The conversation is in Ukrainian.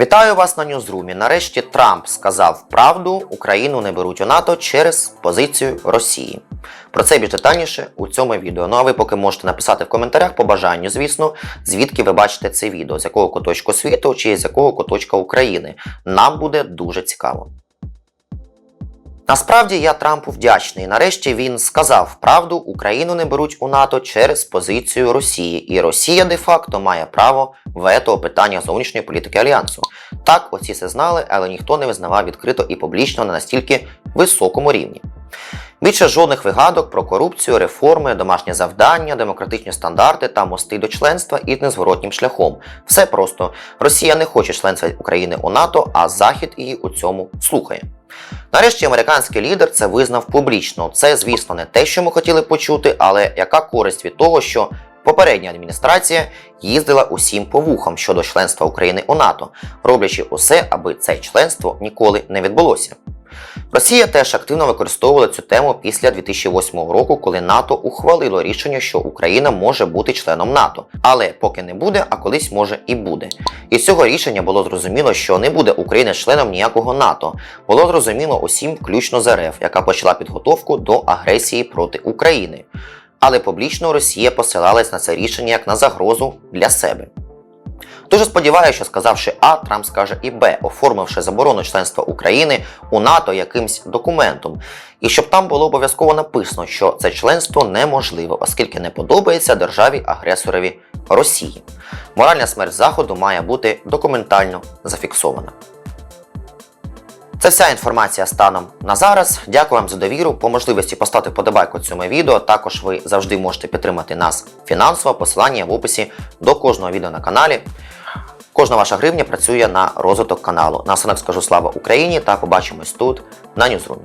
Вітаю вас на Ньюзрумі. Нарешті Трамп сказав правду, Україну не беруть у НАТО через позицію Росії. Про це більш детальніше у цьому відео. Ну а ви поки можете написати в коментарях по бажанню, звісно, звідки ви бачите це відео, з якого куточку світу чи з якого куточка України. Нам буде дуже цікаво. Насправді я Трампу вдячний. Нарешті він сказав правду, Україну не беруть у НАТО через позицію Росії, і Росія де-факто має право вето у питаннях зовнішньої політики альянсу. Так, оці це знали, але ніхто не визнавав відкрито і публічно на настільки високому рівні. Більше жодних вигадок про корупцію, реформи, домашнє завдання, демократичні стандарти та мости до членства із незворотнім шляхом. Все просто Росія не хоче членства України у НАТО, а Захід її у цьому слухає. Нарешті американський лідер це визнав публічно. Це, звісно, не те, що ми хотіли почути, але яка користь від того, що попередня адміністрація їздила усім по вухам щодо членства України у НАТО, роблячи усе, аби це членство ніколи не відбулося. Росія теж активно використовувала цю тему після 2008 року, коли НАТО ухвалило рішення, що Україна може бути членом НАТО, але поки не буде, а колись може і буде. І з цього рішення було зрозуміло, що не буде Україна членом ніякого НАТО. Було зрозуміло усім, включно з РФ, яка почала підготовку до агресії проти України. Але публічно Росія посилалась на це рішення як на загрозу для себе. Дуже сподіваюся, що сказавши А, Трамп скаже і Б, оформивши заборону членства України у НАТО якимсь документом, і щоб там було обов'язково написано, що це членство неможливо, оскільки не подобається державі-агресорові Росії. Моральна смерть Заходу має бути документально зафіксована. Це вся інформація станом на зараз. Дякую вам за довіру. По можливості поставте подобайку цьому відео. Також ви завжди можете підтримати нас фінансово. Посилання в описі до кожного відео на каналі. Кожна ваша гривня працює на розвиток каналу. Наостанок скажу слава Україні та побачимось тут на Ньюзрумі.